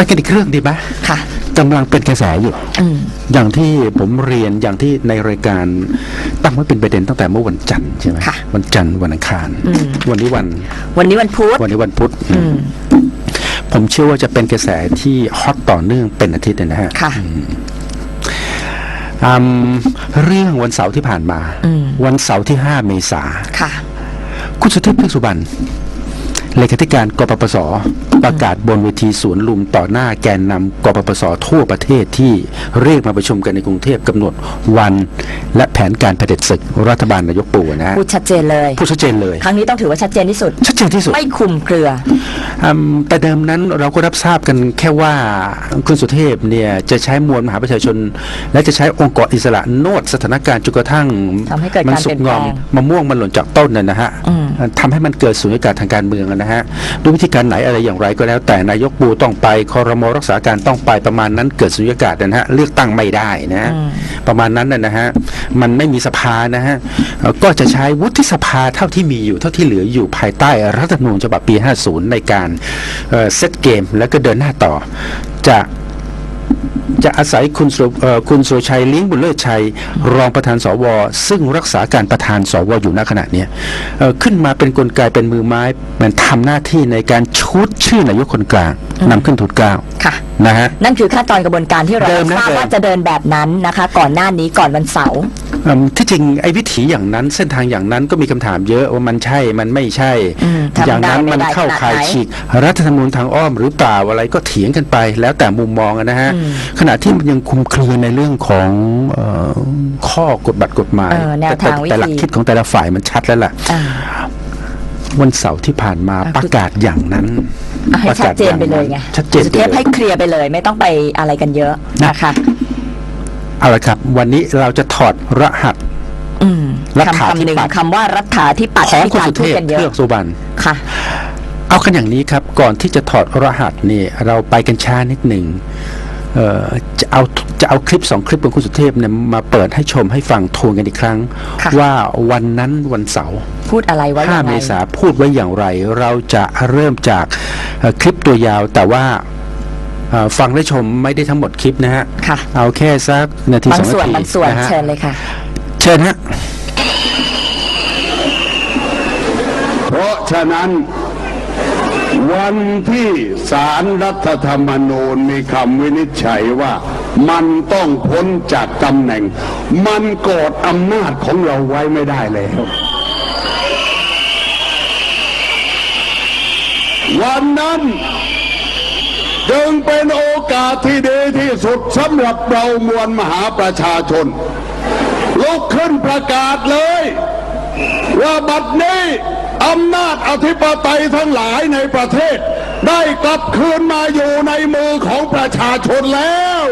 ไปกันอีกเรื่องดีไหมค่ะกำลังเป็นกระแสอยู่อืมอย่างที่ผมเรียนอย่างที่ในรายการตั้งไว้เป็นประเด็นตั้งแต่เมื่อวันจันทร์ใช่ไหมค่ะวันจันทร์วันอังคารอืมวันนี้วัน วันนี้วันพุธวันนี้วันพุธอืมผมเชื่อว่าจะเป็นกระแสที่ฮอตต่อเนื่องเป็นอาทิตย์เลยนะฮะค่ะอืมเรื่องวันเสาร์ที่ผ่านมาอืมวันเสาร์ที่ 5 เมษาค่ะ คุณสุเทพเทือกสุบรรณเลขาธิการกปปส ประกาศบนเวทีสวนลุมต่อหน้าแกนนำกปปสทั่วประเทศที่เรียกมาประชุมกันในกรุงเทพกำหนดวัน และแผนการเผด็จศึกรัฐบาลนายกปู่นะฮะพูดชัดเจนเลย พูดชัดเจนเลย ครั้งนี้ต้องถือว่าชัดเจนที่สุด ชัดเจนที่สุด ไม่คุมเครืออืมแต่เดิมนั้นเราก็รับทราบกันแค่ว่าคุณสุเทพเนี่ยจะใช้มวลมหาประชาชน และจะใช้องค์กรอิสระโนดสถานการณ์จนกระทั่งทำให้เกิดมัการสุเปลี่กยนงอมแปลงมะม่วงมันหล่นจากต้นน่ะนะฮะอืม ทำให้มันเกิดสุญญากาศทางการเมืองนะฮะด้วยวิธีการไหนอะไรอย่างไรก็แล้วแต่นายกปูต้องไปคอรมอรักษาการต้องไปประมาณนั้นเกิดสุญญากาศนะฮะเลือกตั้งไม่ได้นะฮะประมาณนั้นนะฮะมันไม่มีสภานะฮะก็จะใช้วุฒิสภาเท่าที่มีอยู่เท่าที่เหลืออยู่ภายใต้รัฐธรรมนูญฉบับปี 50 ในการเซตเกม แล้วก็เดินหน้าต่อจะ จะอาศัยคุณสุเอ่อคุณสุรชัยเลิ้งบุญเลิศชัย รองประธานสว ซึ่งรักษาการประธานสวอยู่ณขณะเนี้ยเอ่อขึ้นมาเป็นกลไกเป็นมือไม้มันทำหน้าที่ในการชุดชื่อนายกคนกลางนำขึ้นทูลเกล้าค่ะนะฮะนั่นคือขั้นตอนกระบวนการที่เราเดิมนะทราบเดิมว่าจะเดินแบบนั้นนะคะ ก่อนหน้านี้ก่อนวันเสาร์อืม ที่จริงไอ้วิถีอย่างนั้นเส้นทางอย่างนั้นก็มีคำถามเยอะว่ามันใช่มันไม่ใช่อืมทำอย่างนั้นได้ไม่มันได้เข้าขนาดข่ายไหนฉีกรัฐธรรมนูญทางอ้อมหรือเปล่าอะไรก็เถียงกันไป แล้วแต่มุมมองอะนะฮะอืมขณะที่มันยังคลุมเครือในเรื่องของเอ่อข้อกฎบัตรกฎหมายเออแนวแต่ทางวิธีแต่หลักคิดของแต่ละฝ่ายมันชัดแล้วล่ะอ่าวันเสาร์ที่ผ่านมาเออประกาศอย่างนั้นเอาให้ประชักาดศเจนไปเลยไงชัดเจนสุไปเทพเลให้ยเคลียร์ไปเลย ไม่ต้องไปอะไรกันเยอะนะนะคะ เอาละครับ วันนี้เราจะถอดรหัสอืมรัฐาคำธิคำหนึ่งปัตย์คำว่ารัฐาที่ปัดของที่คุณการสุพูเทดพกันเยเทืออะกสุบรรณค่ะ เอากันอย่างนี้ครับ ก่อนที่จะถอดรหัสนี่เราไปกันช้านิดหนึ่งเอ่อจะเอาจะเอาคลิปสองคลิปของคุณสุเทพเนี่ยมาเปิดให้ชมให้ฟังทวนกันอีกครั้งค่ะว่าวันนั้นวันเสาร์พูดอะไรไว้ยัง5ไงเมษาพูดไว้อย่างไร เราจะเริ่มจากเอ่อคลิปตัวยาวแต่ว่าเอ่อ ฟังและชมไม่ได้ทั้งหมดคลิปนะฮะ ค่ะ เอาแค่สักนาทีบาสงองนาส่วนทีบางส่วนนะฮะเชิญเลยค่ะ เชิญฮะ เพราะฉะนั้น วันที่สารรัฐธรรมนูญมีคำวินิจฉัยว่า มันต้องพ้นจากตำแหน่ง มันกอดอำนาจของเราไว้ไม่ได้แล้ว วันนั้น จึงเป็นโอกาสที่ดีที่สุดสำหรับเรามวลมหาประชาชน ลุกขึ้นประกาศเลย ว่าบัดนี้อำนาจอธิปไตยทั้งหลายในประเทศ ได้กลับคืนมาอยู่ในมือของประชาชนแล้ว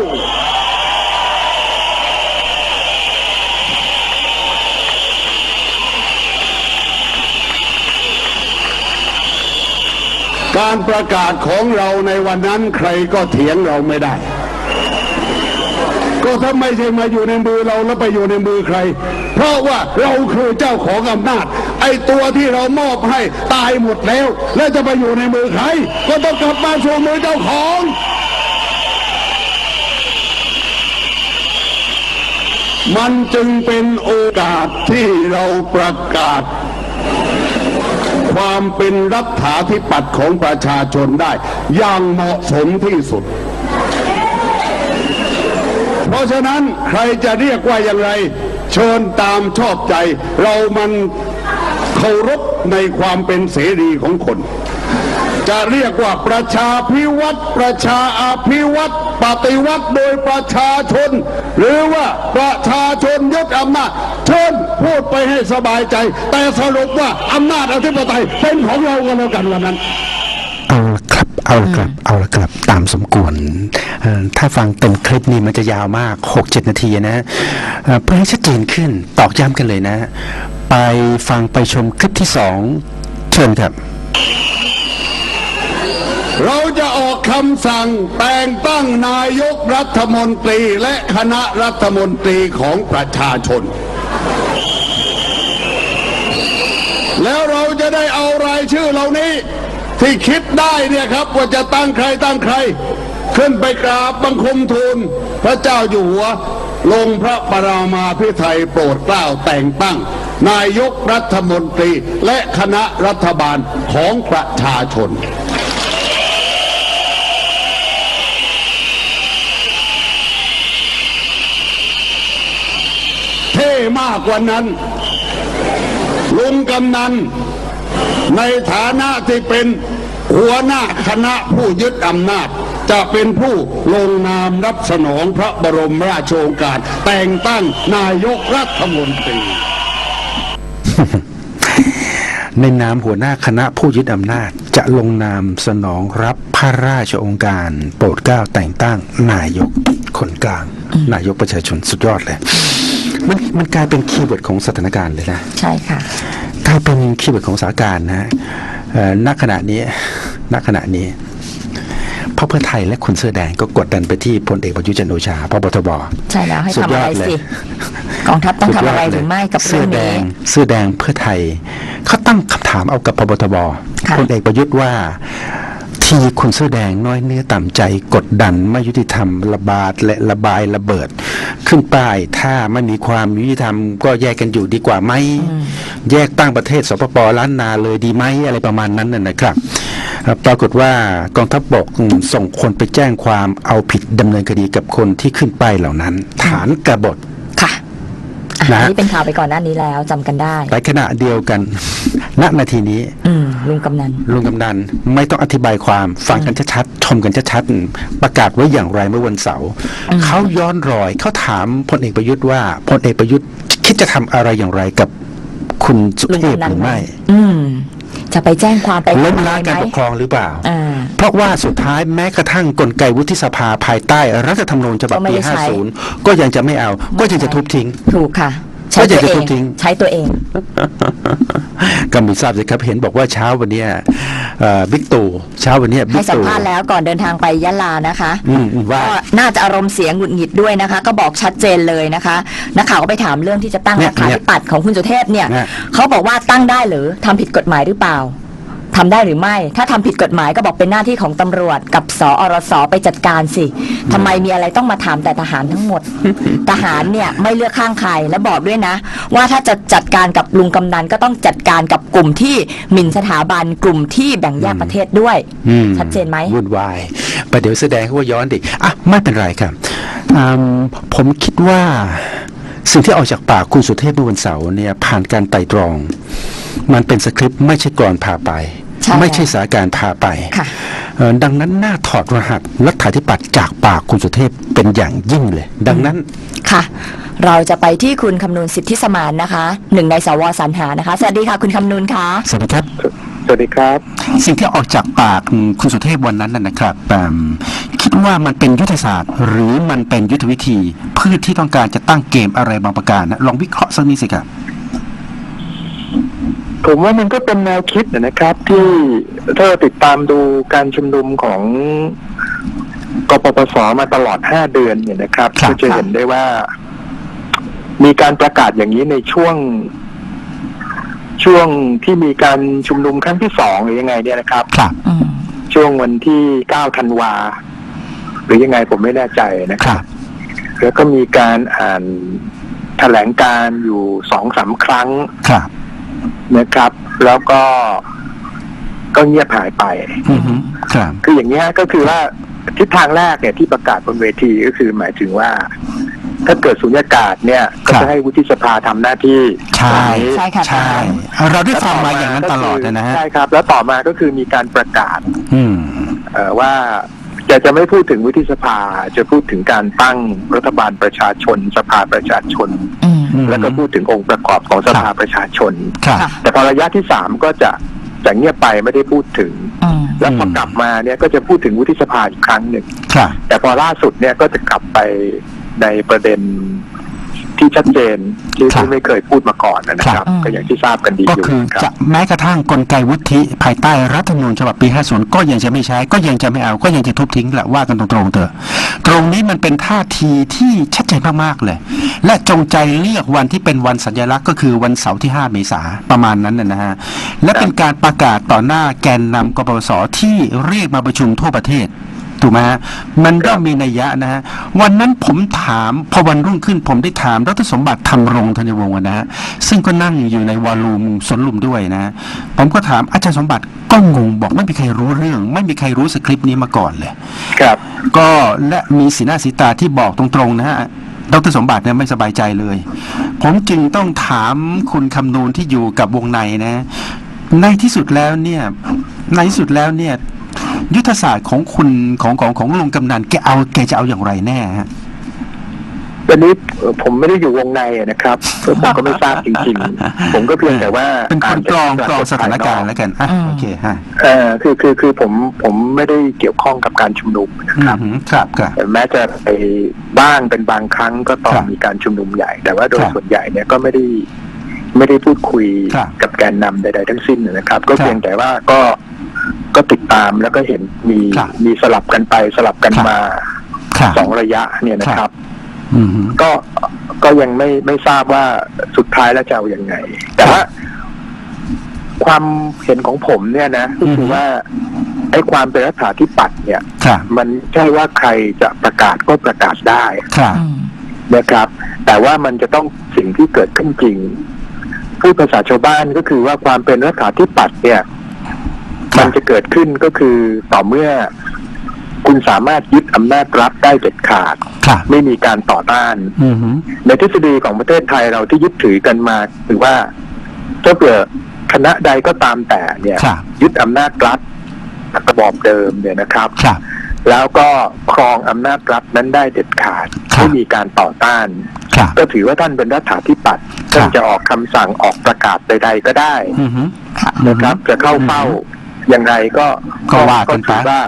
การประกาศของเราในวันนั้นใครก็เถียงเราไม่ได้ ก็ถ้าไม่ใช่มาอยู่ในมือเราแล้วไปอยู่ในมือใคร เพราะว่าเราคือเจ้าของอำนาจ ไอ้ตัวที่เรามอบให้ตายหมดแล้ว แล้วจะไปอยู่ในมือใคร ก็ต้องกลับมาสู่มือเจ้าของมันจึงเป็นโอกาสที่เราประกาศ ความเป็นรัฐาธิปัตย์ของประชาชนได้ อย่างเหมาะสมที่สุด เพราะฉะนั้นใครจะเรียกว่าอย่างไร เชิญตามชอบใจ เรามันเคารพในความเป็นเสรีของคน จะเรียกว่าประชาพิวัตรประชาอาภิวัตรปฏิวัติโดยประชาชน หรือว่าประชาชนยึดอำนาจ เชิญพูดไปให้สบายใจ แต่สรุปว่าอำนาจอธิปไตยเป็นของเรากันแล้วกันวันนั้นเอาละครับ เอาละครับ เอาละครับ ตามสมควรเอ่อถ้าฟังเต็มคลิปนี่มันจะยาวมาก 6-7 นาทีนะฮะเอ่อเพื่อให้ชัดเจนขึ้น ตอกย้ำกันเลยนะ ไปฟังไปชมคลิปที่สองเชิญครับ เราจะออกคำสั่งแต่งตั้งนายกรัฐมนตรีและคณะรัฐมนตรีของประชาชน แล้วเรา จะได้เอารายชื่อเหล่านี้ ที่คิดได้เนี่ยครับ ว่าจะตั้งใครตั้งใคร ขึ้นไปกราบบังคมทูล พระเจ้าอยู่หัว ลงพระปรามาพิไทยโปรดเกล้าแต่งตั้ง นายกรัฐมนตรีและคณะรัฐบาลของประชาชนเท่มากกว่านั้นลุงกำนัน ในฐานะที่เป็นหัวหน้าคณะผู้ยึดอำนาจ จะเป็นผู้ลงนามรับสนองพระบรมราชโองการ แต่งตั้งนายกรัฐมนตรี ในนามหัวหน้าคณะผู้ยึดอำนาจจะลงนามสนองรับพระราชโองการ โปรดเกล้าแต่งตั้งนายกคนกลาง นายกประชาชนสุดยอดเลย มันมันกลายเป็นคีย์เวิร์ดของสถานการณ์เลยนะ ใช่ค่ะ กลายเป็นคีย์เวิร์ดของสถานการณ์นะฮะเอ่อณขณะนี้ณขณะนี้พรรคเพื่อไทยและคนเสื้อแดงก็กดดันไปที่พลเอกประยุทธ์จันทร์โอชาพบทบใช่แล้วให้สุดทำยอะอไรดเลยสิกองทัพต้องทำอะไรหรือไม่กับเสื้เรื่อองแดนี้งเสื้อแดงเพื่อไทยเขาตั้งคำถามเอากับพบทบค่ะพลเอกประยุทธ์ว่า ทีคนเสื้อแดงน้อยเนื้อต่ำใจกดดันไม่ยุติธรรมระบาดและระบายระเบิด ขึ้นป้ายถ้าไม่มีความยุติธรรมก็แยกกันอยู่ดีกว่าไหมแยกตั้งประเทศสปปล้านนาเลยดีไหมอะไรประมาณนั้นน่ะนะครับเอ่อปรากฏว่ากองทัพบกอืมส่งคนไปแจ้งความเอาผิดดำเนินคดีกับคนที่ขึ้นป้ายเหล่านั้น ฐานกบฏค่ะอะนะอันนี่เป็นข่าวไปก่อนหน้านี้แล้วจำกันได้ในขณะเดียวกัน ณ นาทีนี้อืม ลุงกำนันลุงกำนันไม่ต้องอธิบายความฟังกันชัดๆชมกันชัดๆประกาศไว้อย่างไรเมื่อวันเสาร์เขาย้อนรอยเขาถามพลเอกประยุทธ์ว่าพลเอกประยุทธ์คิดจะทำอะไรอย่างไรกับคุณสุลุงเทพกำนัหรือไม่ อืมจะไปแจ้งความไปล้มทำอะไรล้างไหการมปกครองหรือเปล่าอ่า เพราะว่าสุดท้ายแม้กระทั่งกลไกวุฒิสภาภายใต้รัฐธรรมนูญฉบับก็ไม่ปีได้ใช้50 ก็ยังจะไม่เอา ก็ยังจะทุบทิ้ง ถูกค่ะ ใช้ก็ตัอยากวจะเอทุงบทิ้งใช้ตัวเอง ก็มีทราบสิครับเห็นบอกว่าเช้าวันเนี้ยเอ่อบิ๊กตู่เช้าวันเนี้ยให้บิ๊กสัมตู่ภาษณ์แล้วก่อนเดินทางไปยะลานะคะอืมอืมว่าก็น่าจะอารมณ์เสียงหงุดหงิดด้วยนะคะ ก็บอกชัดเจนเลยนะคะนักข่าวก็ไปถามเรื่องที่จะตั้งเนี่ยราคาธิปัตย์ของคุณสุเทพเนี่ยเนี่ยเขาบอกว่าตั้งได้หรือทำผิดกฎหมายหรือเปล่า ทำได้หรือไม่ ถ้าทำผิดกฎหมายก็บอกเป็นหน้าที่ของตำรวจ กับสอรสไปจัดการสิทำไมมีอะไรต้องมาถามแต่ทหารทั้งหมด ทหารเนี่ยไม่เลือกข้างใครและบอกด้วยนะ ว่าถ้าจะจัดการกับลุงกำนันก็ต้องจัดการกับกลุ่มที่หมิ่นสถาบันกลุ่มที่แบ่งแยกประเทศด้วย อืมชัดเจนไหม วุ่นวายประเดี๋ยวแสดงเขาว่าย้อนดิอะไม่เป็นไรครับอืมผมคิดว่า สิ่งที่ออกจากปากคุณสุเทพเมื่อวันเสาร์เนี่ยผ่านการไต่ตรอง มันเป็นสคริปต์ไม่ใช่กรอนพาไปใช่ ไม่ใช่สถานการณ์พาไปค่ะเอ่อดังนั้นน่าถอดรหัสรัฐาธิปัตย์จากปากคุณสุเทพเป็นอย่างยิ่งเลย ดังนั้นค่ะ เราจะไปที่คุณคำนูนสิทธิสมานนะคะหนึ่งในสวสรรหานะคะ สวัสดีค่ะคุณคำนูนคะสวัสดีครับสวัสดีครับ สิ่งที่ออกจากปากคุณสุเทพวันนั้นน่ะนะครับอืมคิดว่ามันเป็นยุทธศาสตร์ หรือมันเป็นยุทธวิธีเพื่อที่ต้องการจะตั้งเกมอะไรบางประการนะลองวิเคราะห์สักนิดสิครับ ผมว่ามันก็เป็นแนวคิดนะครับ ที่ถ้าเราติดตามดูการชุมนุมของกปปสมาตลอดห้าเดือนเนี่ยนะครับครับก็จะเห็นได้ว่า มีการประกาศอย่างนี้ในช่วง ช่วงที่มีการชุมนุมครั้งที่สองหรือยังไง เนี่ยนะครับครับอืมช่วงวันที่เก้าธันวา หรือยังไงผมไม่แน่ใจนะคครัรับบแล้วก็มีการอ่านแถลงการณ์อยู่สองสามครั้งครับ นะครับ แล้วก็ก็เงียบหายไปอือฮึครับคืออย่างนี้ยก็คือว่าทิศทางแรกเนี่ยที่ประกาศบนเวทีก็คือหมายถึงว่า ถ้าเกิดสุญญากาศเนี่ย ก็ครับจะให้วุฒิสภาทำหน้าที่ใช่ตรงนี้ใช่ค่ะ ใช่เราได้ฟังมาอย่างนั้นตลอดนะฮะใช่ครับ แล้วต่อมาก็คือมีการประกาศ อืม เอ่อว่า จะจะไม่พูดถึงวุฒิสภา จะพูดถึงการตั้งรัฐบาลประชาชน สภาประชาชนอืมอืมแล้วก็พูดถึงองค์ประกอบของสภาประชาชนครับค่ะแต่พอระยะที่สามก็จะจะเงียบไปไม่ได้พูดถึงอืมแล้วพอกลับมาเนี่ยก็จะพูดถึงวุฒิสภาอีกครั้งหนึ่งครับแต่พอล่าสุดเนี่ยก็จะกลับไปในประเด็น ที่ชัดเจนที่ครับที่ไม่เคยพูดมาก่อนนะคครัรับบก็อย่างที่ทราบกันดีก็อยู่คือครัจะบแม้กระทั่งกลไกวุฒิภายใต้รัฐธรรมนูญฉบับปี 50 ก็ยังจะไม่ใช้ ก็ยังจะไม่เอา ก็ยังจะทุบทิ้งแหละว่ากันตรงๆเถอะ ตรงนี้มันเป็นท่าทีที่ชัดเจนมากๆเลย และจงใจเลือกวันที่เป็นวันสัญลักษณ์ก็คือวันเสาร์ที่ 5 เมษาประมาณนั้นนะนะฮะ และเป็นการประกาศต่อหน้าแกนนำกปปสที่เรียกมาประชุมทั่วประเทศ ถูกไหมฮะมันก็มีนัยยะนะฮะวันนั้นผมถามพอวันรุ่งขึ้นผมได้ถามดรสมบัติธรรมรงค์ธัญวงศ์อะนะฮะซึ่งก็นั่งอยู่ในวอลลุ่มสวนลุมด้วยนะฮะผมก็ถามอาจารย์สมบัติก็งงบอกไม่มีใครรู้เรื่อง ไม่มีใครรู้สคริปต์นี้มาก่อนเลย ครับ ก็และมีสีหน้าสีตาที่บอกตรงๆนะฮะดรสมบัติเนี่ยไม่สบายใจเลย ผมจึงต้องถามคุณคำนูนที่อยู่กับวงในนะ ในที่สุดแล้วเนี่ย ในที่สุดแล้วเนี่ย ยุทธศาสตร์ของคุณของของของลุงกำนันแกเอาแกจะเอาอย่างไรแน่ฮะวันนี้เอ่อผมไม่ได้อยู่วงในอะนะครับผมก็ไม่ทราบจริงๆ ผมก็เพียงแต่ว่าเป็นคนกรองกรองสถานการณ์แล้แล้ววกันอะอืมโอเคฮะเออคือคือคือผมผมไม่ได้เกี่ยวข้องกับการชุมนุมนะอืครับมครับครับแม้จะไปบ้างเป็นบางครั้งก็ตอคนรับมีการชุมนุมใหญ่ แต่ว่าโดยครับส่วนใหญ่เนี่ยก็ไม่ได้ไม่ได้พูดคุยครับกับแกนนำใด ๆ ทั้งสิ้นนะครับ ก็ครับเพียงแต่ว่าก็ ก็ติดตามแล้วก็เห็นมีครับมีสลับกันไปสลับกันครับ มาครับสองระยะเนี่ยนะคครัรับบอืม ก็ก็ยังไม่ไม่ทราบว่าสุดท้ายแล้วจะเอาอยัางไง แต่ว่าความเห็นของผมเนี่ยนะก็คือว่าไอ้ความเป็นรัฐาธิปัตย์เนี่ย ครับมันใช่ว่าใครจะประกาศก็ประกาศได้ครับอืมนะครับ แต่ว่ามันจะต้องสิ่งที่เกิดขึ้นจริงพูดภาษาชาวบ้านก็คือว่าความเป็นรัฐาธิปัตย์เนี่ยครับ มันจะเกิดขึ้นก็คือต่อเมื่อคุณสามารถยึดอำนาจรัฐได้เด็ดขาดครับไม่มีการต่อต้านอืมในทฤษฎีของประเทศไทยเราที่ยึดถือกันมาคือว่าถ้าเกิดคณะใดก็ตามแต่เนี่ยครับยึดอำนาจรัฐกระบอบเดิมเนี่ยนะครับครับแล้วก็ครองอำนาจรัฐนั้นได้เด็ดขาดครับไม่มีการต่อต้านครับก็ถือว่าท่านเป็นรัฐาธิปัตย์ครับท่านจะออกคำสั่งออกประกาศใด ๆ ก็ได้อืมค่ะนะครับ จะเข้าเฝ้า อย่างไรก็ก็ว่ากันไป ถือว่า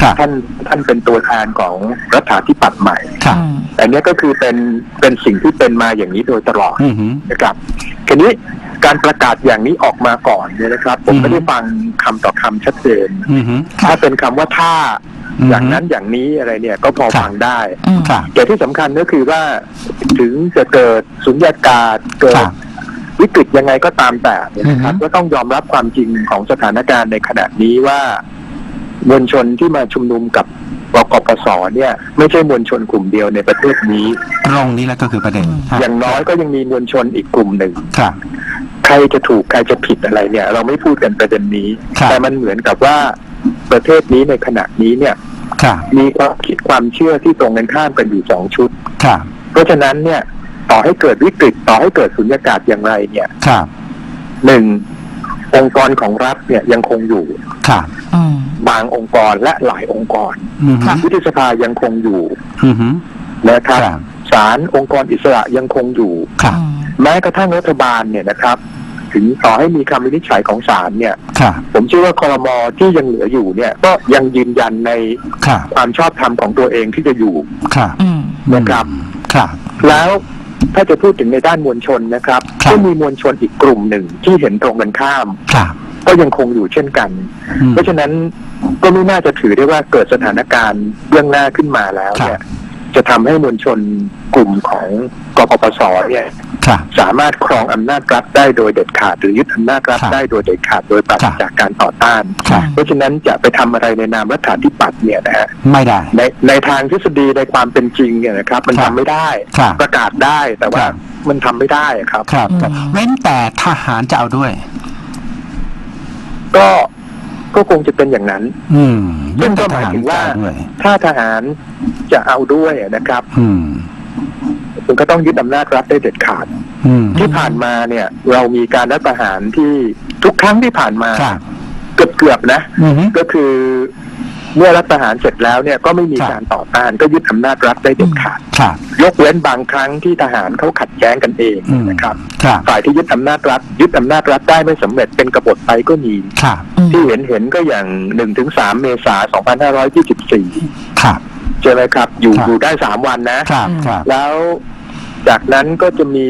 ครับท่านท่านเป็นตัวแทนของรัฐาธิปัตย์ใหม่ครับอืมแต่เนี้ยก็คือเป็นเป็นสิ่งที่เป็นมาอย่างนี้โดยตลอดอืมนะครับทีนี้การประกาศอย่างนี้ออกมาก่อนเนี่ยนะครับ ผมอืมไม่ได้ฟังคำต่อคำชัดเจน อืมถ้าเป็นคำว่าถ้าอืมอย่างนั้นอย่างนี้อะไรเนี่ยก็พอครับ ฟังได้ อืม ครับ แต่ที่สำคัญก็คือว่าถึงจะเกิดสุญญากาศเกิคดรับ วิกฤตยังไงก็ตามแต่เนี่ยนะครับอือฮึก็ต้องยอมรับความจริงของสถานการณ์ในขณะนี้ว่ามวลชนที่มาชุมนุมกับกกปสเนี่ย ไม่ใช่มวลชนกลุ่มเดียวในประเทศนี้ตรงนี้แหละก็คือประเด็นฮะอย่างน้อยก็ยังมีมวลชนอีกกลุ่มหนึ่งครับใครจะถูกใครจะผิดอะไรเนี่ย เราไม่พูดกันประเด็นนี้ครับแต่มันเหมือนกับว่าประเทศนี้ในขณะนี้เนี่ยครับมีความคิดความเชื่อที่ตรงกันข้ามกันอยู่สองชุดครับเพราะฉะนั้นเนี่ย ต่อให้เกิดวิกฤตต่อให้เกิดสุญญากาศอย่างไรเนี่ยครับหนึ่งองค์กรของรัฐเนี่ยยังคงอยู่ครับอืมบางองค์กรและหลายองค์กรอืมค่ะวุฒิสภายังคงอยู่อืมนะครับครับศาลองค์กรอิสระยังคงอยู่ครับอืมแม้กระทั่งรัฐบาลเนี่ยนะครับ ถึงต่อให้มีคำวินิจฉัยของศาลเนี่ยครับผมเชื่อว่าคอรมอที่ยังเหลืออยู่เนี่ย ก็ยังยืนยันในครับความชอบธรรมของตัวเองที่จะอยู่ครับอืมนะครับครับแล้ว ถ้าจะพูดถึงในด้านมวลชนนะครับครับก็มีมวลชนอีกกลุ่มหนึ่งที่เห็นตรงกันข้ามครับก็ยังคงอยู่เช่นกันอืมเพราะฉะนั้นก็ไม่น่าจะถือได้ว่าเกิดสถานการณ์เบื้องหน้าขึ้นมาแล้วเนี่ยจะทำให้มวลชนกลุ่มของกปปสเนี่ยครับ สามารถครองอำนาจรัฐได้โดยเด็ดขาด หรือยึดอำนาจรัฐครับได้โดยเด็ดขาดโดยปราศครับจากการต่อต้านครับเพราะฉะนั้นจะไปทำอะไรในนามรัฐาธิปัตย์เนี่ยนะฮะไม่ได้ในในทางทฤษฎีในความเป็นจริงเนี่ยนะครับมันครัทำบไม่ได้ครับประกาศได้แต่ว่าครับมันทำไม่ได้อะครับ ครับครับอืมเว้นแต่ทหารจะเอาด้วย ก็ก็คงจะเป็นอย่างนั้น อืมซึ่งก็หมายถึงว่าเว้นแต่ทหรจะเอด้วยถ้าทหารจะเอาด้วยนะครับ อืม คุณก็ต้องยึดอำนาจรัฐได้เด็ดขาดอืมที่ผ่านมาเนี่ย เรามีการรัฐประหารที่ทุกครั้งที่ผ่านมาครับเกือบเกือบๆนะอืมก็คือเมื่อรัฐประหารเสร็จแล้วเนี่ยก็ไม่มีครับการต่อต้านก็ยึดอำนาจรัฐได้เด็ดขาดครับยกเว้นบางครั้งที่ทหารเขาขัดแย้งกันเองอืมนะครับครับฝ่ายที่ยึดอำนาจรัฐ ยึดอำนาจรัฐได้ไม่สำเร็จเป็นกบฏไปก็มีครับอืมที่เห็นเห็นก็อย่างหนึ่งถึงสามเมษาสองพันห้าร้อยยี่สิบสี่ครับใช่ไหมครับ อยู่ครับอยู่ได้สามวันนะครับครับแล้ว จากนั้นก็จะมี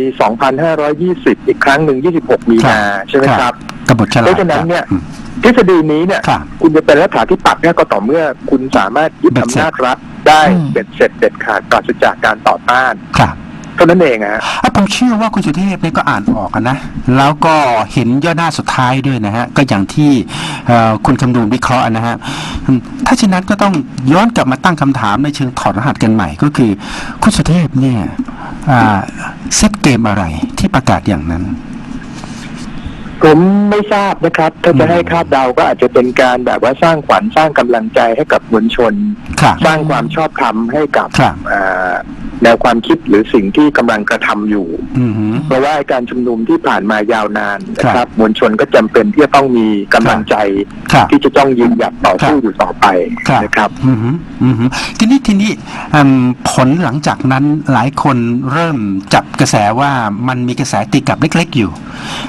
2,520 อีกครั้งหนึ่ง 26 มีนาใช่ไหมครับกบฏฉลาดเพราะฉะนั้นเนี่ยอืมทฤษฎีนี้เนี่ยครับคุณจะเป็นรัฐาธิปัตย์เนี่ยก็ต่อเมื่อคุณสามารถยึดเบ็ดอำเสร็จนาจรัฐได้อืมเบ็ดเสร็จเด็ดขาดปราศจากการต่อต้านครับเท่านั้นเองอะฮะอะผมเชื่อว่าคุณสุเทพเนี่ยก็อ่านออกอะนะ แล้วก็เห็นย่อหน้าสุดท้ายด้วยนะฮะ ก็อย่างที่เอ่อคุณคำนูนวิเคราะห์นะฮะอืมถ้าเช่นนั้นก็ต้องย้อนกลับมาตั้งคำถามในเชิงถอดรหัสกันใหม่ ก็คือคุณสุเทพเนี่ยอ่าเซตเกมอะไรที่ประกาศอย่างนั้นผมไม่ทราบนะครับ ถ้าจะอืมให้คาดเดาก็อาจจะเป็นการแบบว่าสร้างขวัญสร้างกำลังใจให้กับมวลชนครับสร้างความชอบธรรมให้กับครับอ่า แนวความคิดหรือสิ่งที่กำลังกระทำอยู่อือหือเพราะว่าการชุมนุมที่ผ่านมายาวนานนะคครัรับบมวลชนก็จำเป็นที่จะต้องมีกำลังใจครับที่จะต้องยืนหยัดต่อสู้ครับอยู่ต่อไปครับนะครับอือหืออือหือทีนี้ทีนี้อืมผลหลังจากนั้นหลายคนเริ่มจับกระแสว่ามันมีกระแสตีกลับเล็ก ๆ อยู่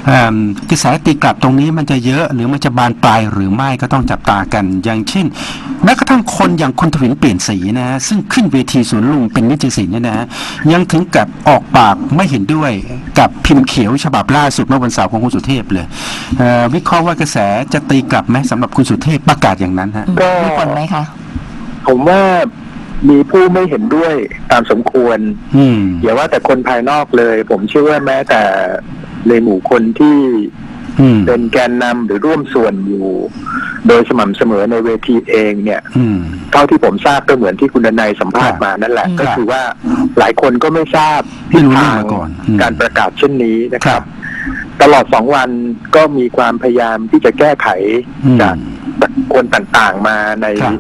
อืมกระแสตีกลับตรงนี้มันจะเยอะหรือมันจะบานปลายหรือไม่ก็ต้องจับตากันอย่างเช่น แม้กระทั่งคนอย่างคุณทวินเปลี่ยนสีนะฮะซึ่งขึ้นเวทีสวนลุมเป็นนิจศิลป์เนี่ยนะฮะยังถึงกับออกปากไม่เห็นด้วยกับพิมพ์เขียวฉบับล่าสุดเมื่อวันเสาร์ของคุณสุเทพเลยเอ่อวิเคราะห์ว่ากระแสจะตีกลับไหมสำหรับคุณสุเทพประกาศอย่างนั้นฮะ ก็มีผลไหมคะ ผมว่ามีผู้ไม่เห็นด้วยตามสมควร อืม อย่าว่าแต่คนภายนอกเลย ผมเชื่อว่าแม้แต่ในหมู่คนที่อืม เป็นแกนนำหรือร่วมส่วนอยู่ โดยสม่ำเสมอในเวทีเองเนี่ยอืมเท่าที่ผมทราบก็เหมือนที่คุณดนัยสัมภาษณ์ครับมานั่นแหละอืมก็คือว่าหลายคนก็ไม่ทราบไม่รู้ทิศเรื่องทางมาก่อนอืมการประกาศเช่นนี้นะคครัรับบตลอดสองวันก็มีความพยายามที่จะแก้ไขอืมจากคนต่างๆมาในครับ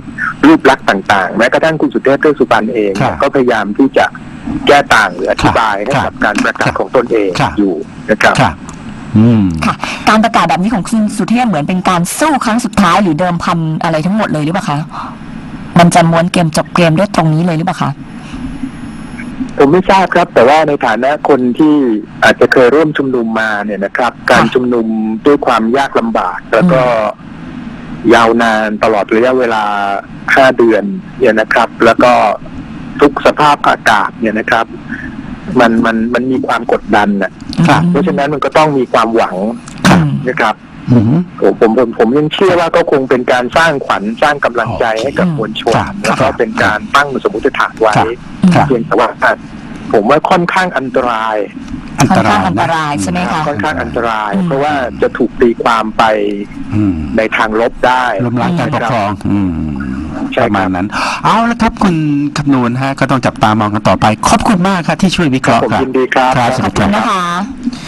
รูปลักษณ์ต่าง ๆ แม้กระทั่งคุณสุเทพเทือกสุบรรณเองครับก็พยายามที่จะแก้ต่างหรืออธิบายให้ครักับบการประกาศครับของตนเองครับอยู่นะครับ ครับอืมค่ะ การประกาศแบบนี้ของคุณสุเทพเหมือนเป็นการสู้ครั้งสุดท้ายหรือเดิมพันอะไรทั้งหมดเลยหรือเปล่าคะ มันจะม้วนเกมจบเกมด้วยตรงนี้เลยหรือเปล่าคะ ผมไม่ทราบครับ แต่ว่าในฐานะคนที่อาจจะเคยร่วมชุมนุมมาเนี่ยนะครับ การชุมนุมด้วยความยากลำบาก แล้วก็ยาวนานตลอดระยะเวลาห้าเดือนเนี่ยนะครับ แล้วก็ทุกสภาพอากาศเนี่ยนะครับ มันมันมันมีความกดดันนะ ครับเพราะฉะนั้นมันก็ต้องมีความหวังครับนะครับอืมผมผมผมผมยังเชื่อว่าก็คงเป็นการสร้างขวัญสร้างกำลังใจให้กับมวลชนครับแล้วก็เป็นการตั้งสมมติฐานไว้ครับเพียงแต่ว่าผมว่าค่อนข้างอันตรายอันค่ตอนราข้างยอันตนะรายใช่ไหมคะค่อนข้างอันตรายอืมเพราะว่าจะถูกตีความไปอืมในทางลบได้ล้มล้างการปกครองอืมใช่ ประคมารัณบนั้น เอาละครับคุณคำนวณฮะก็ต้องจับตามองกันต่อไป ขอบคุณมากครับที่ช่วยวิเคราะห์ผมครับยินดีครับครับขอบคุณนะคะ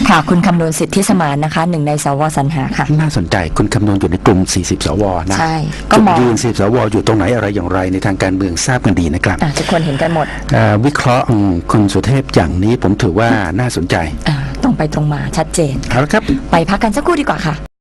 ค่ะคุณคำนวณสิทธิสมานนะคะหนึ่งในสวสรรหาค่ะน่าสนใจคุณคำนวณอยู่ในกลุ่ม 40 สวนะใช่ก็จุดมองยืน40 สวอยู่ตรงไหนอะไรอย่างไรในทางการเมืองทราบกันดีนะครับอะทุกคนเห็นกันหมดเอ่อวิเคราะห์อืมคุณสุเทพอย่างนี้ผมถือว่าน่าสนใจอ่าตรงไปตรงมาชัดเจนเอาละครับ ไปพักกันสักครู่ดีกว่าค่ะ